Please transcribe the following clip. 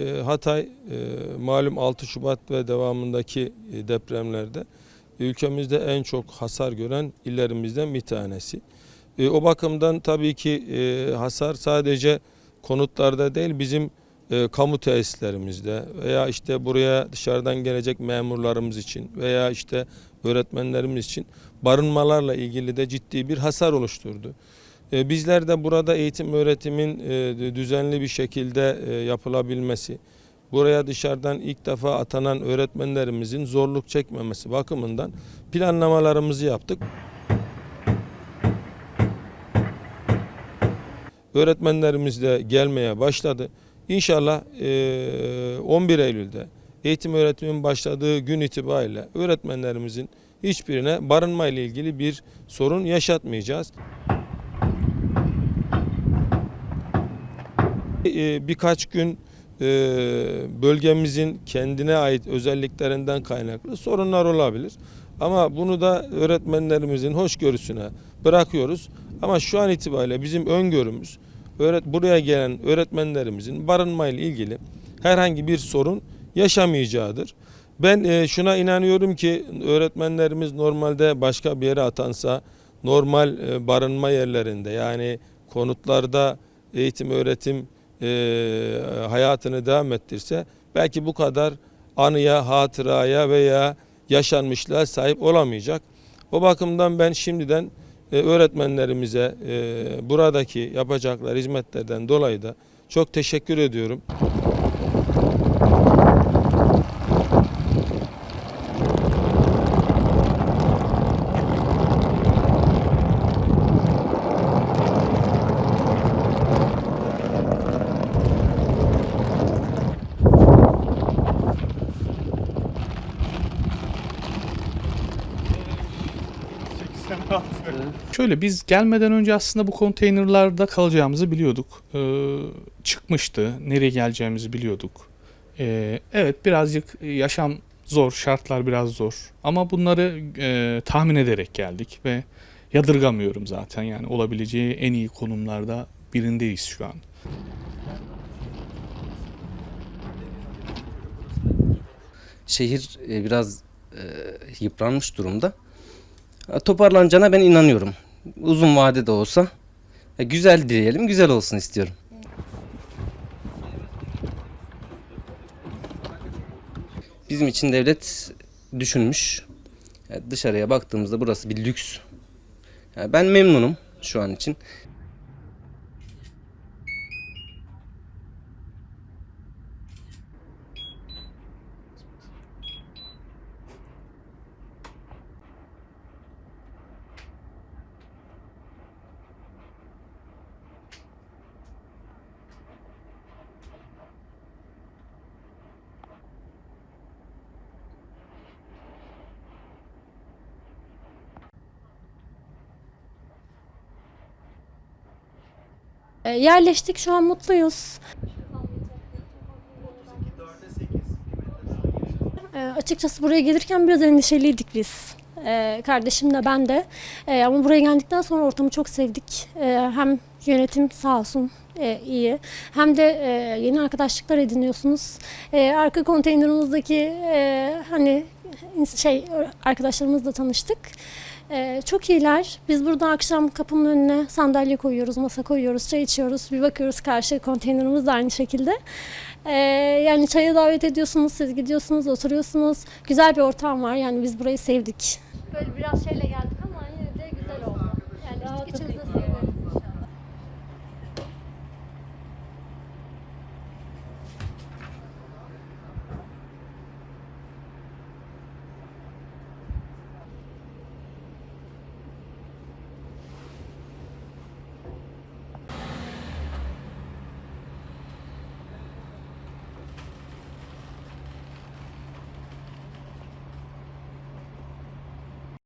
E, Hatay e, malum 6 Şubat ve devamındaki e, depremlerde ülkemizde en çok hasar gören illerimizden bir tanesi. E, O bakımdan tabii ki hasar sadece konutlarda değil bizim kamu tesislerimizde veya işte buraya dışarıdan gelecek memurlarımız için veya işte öğretmenlerimiz için barınmalarla ilgili de ciddi bir hasar oluşturdu. E, Bizler de burada eğitim öğretimin e, düzenli bir şekilde e, yapılabilmesi, buraya dışarıdan ilk defa atanan öğretmenlerimizin zorluk çekmemesi bakımından planlamalarımızı yaptık. Öğretmenlerimiz de gelmeye başladı. İnşallah e, 11 Eylül'de eğitim öğretimin başladığı gün itibariyle öğretmenlerimizin hiçbirine barınma ile ilgili bir sorun yaşatmayacağız. Birkaç gün e, bölgemizin kendine ait özelliklerinden kaynaklı sorunlar olabilir. Ama bunu da öğretmenlerimizin hoşgörüsüne bırakıyoruz. Ama şu an itibariyle bizim öngörümüz öğret buraya gelen öğretmenlerimizin barınma ile ilgili herhangi bir sorun yaşamayacağıdır. Ben e, şuna inanıyorum ki öğretmenlerimiz normalde başka bir yere atansa normal e, barınma yerlerinde yani konutlarda eğitim öğretim e, hayatını devam ettirse belki bu kadar anıya, hatıraya veya yaşanmışlığa sahip olamayacak. O bakımdan ben şimdiden e, öğretmenlerimize e, buradaki yapacakları hizmetlerden dolayı da çok teşekkür ediyorum. Şöyle biz gelmeden önce aslında bu konteynerlarda kalacağımızı biliyorduk. Ee, çıkmıştı. Nereye geleceğimizi biliyorduk. Ee, evet birazcık yaşam zor, şartlar biraz zor. Ama bunları e, tahmin ederek geldik ve yadırgamıyorum zaten. Yani olabileceği en iyi konumlarda birindeyiz şu an. şehir e, biraz e, yıpranmış durumda. Ha, Toparlanacağına ben inanıyorum. Uzun vadede olsa e, güzel dileyelim, güzel olsun istiyorum. Bizim için devlet düşünmüş. Yani dışarıya baktığımızda burası bir lüks. Ben memnunum şu an için. E, yerleştik şu an mutluyuz. E, açıkçası buraya gelirken biraz endişeliydik biz. E, kardeşim de ben de. E, ama buraya geldikten sonra ortamı çok sevdik. E, hem yönetim sağ olsun e, iyi. Hem de e, yeni arkadaşlıklar ediniyorsunuz. E, arka konteynerimizdeki e, hani şey arkadaşlarımızla tanıştık. Ee, çok iyiler. Biz burada akşam kapının önüne sandalye koyuyoruz, masa koyuyoruz, çay içiyoruz. Bir bakıyoruz karşı konteynerimiz de aynı şekilde. Ee, yani çaya davet ediyorsunuz, siz gidiyorsunuz, oturuyorsunuz. Güzel bir ortam var. Yani biz burayı sevdik. Böyle biraz şeyle geldik ama yine de güzel oldu. Yani içimizde